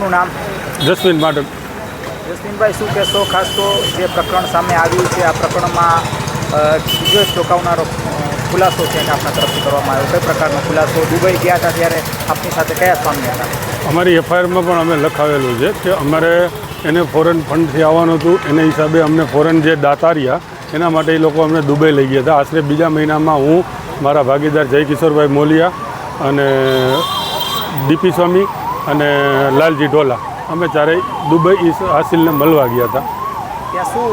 આપનું નામ? જસ્મીન માટે જસમીનભાઈ શું કહેશો? ખાસ તો જે પ્રકરણ સામે આવ્યું છે આ પ્રકરણમાં બીજો એક ચોંકાવનારો ખુલાસો છે એને આપણા તરફથી કરવામાં આવ્યો કઈ પ્રકારનો ખુલાસો? દુબઈ ગયા હતા ત્યારે આપની સાથે કયા સ્વામી હતા? અમારી એફઆઈઆરમાં પણ અમે લખાવેલું છે કે અમારે એને ફોરેન ફંડથી આવવાનું હતું. એને હિસાબે અમને ફોરેન જે દાતા રહ્યા એના માટે એ લોકો અમને દુબઈ લઈ ગયા હતા. આશરે બીજા મહિનામાં હું મારા ભાગીદાર જય કિશોરભાઈ મોલિયા અને ડીપી સ્વામી અને લાલજી ઢોલા. અમે ચારેય દુબઈ ઈસ હાસિલને મળવા ગયા હતા. ત્યાં શું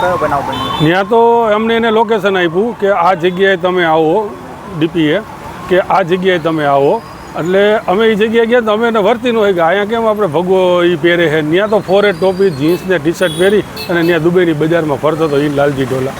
કયો બનાવ બન્યો? ત્યાં તો એમને એને લોકેશન આપ્યું કે આ જગ્યાએ તમે આવો ડીપીએ કે આ જગ્યાએ તમે આવો. એટલે અમે એ જગ્યાએ ગયા તો અમે એને વર્તી ન હોય કે અહીંયા કેમ આપણે ભગવો એ પહેરે છે? ત્યાં તો ફોરે ટોપી જીન્સ ને ટી શર્ટ પહેરી અને ત્યાં દુબઈની બજારમાં ફરતો હતો એ લાલજી ઢોલા.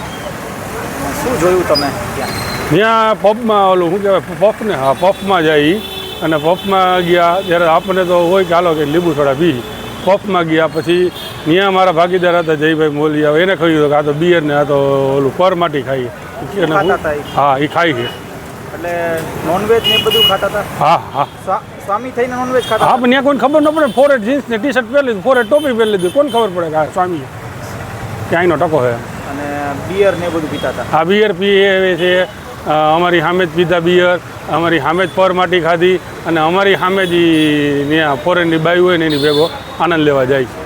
શું જોયું તમે ત્યાં? પફમાં ઓલું શું કહેવાય પફને હા પફમાં જાય. અને પફમાં ગયા જ્યારે આપણને તો હોય કે હાલો કે લીંબુ થોડા બી પફમાં ગયા પછી ત્યાં મારા ભાગીદાર હતા જયભાઈ મોલિયા એને કહ્યું કે આ તો બિયર ને આ તો ઓલું પર માટી ખાઈએ? હા એ? ખાઈ છે. એટલે નોનવેજ ને બધું ખાતા હતા? હા હા. સ્વા- સ્વામી થઈને નોનવેજ ખાતા હા પણ ત્યાં કોઈને ખબર ન પડે ફોરેટ જીન્સ ને ટી શર્ટ પહેરી લીધું ફોરેટ ટોપી પહેરી લીધી કોને ખબર પડે કે આ સ્વામી કે ટકો છે? અને બિયર ને બધું પીતા હતા? આ બિયર પીએ છે. અમારી સામે જ પીધા બિયર, અમારી સામે પર માટી ખાધી અને અમારી સામે જ ફોરેનની બાઈ હોય ને એની ભેગો આનંદ લેવા જાય. છે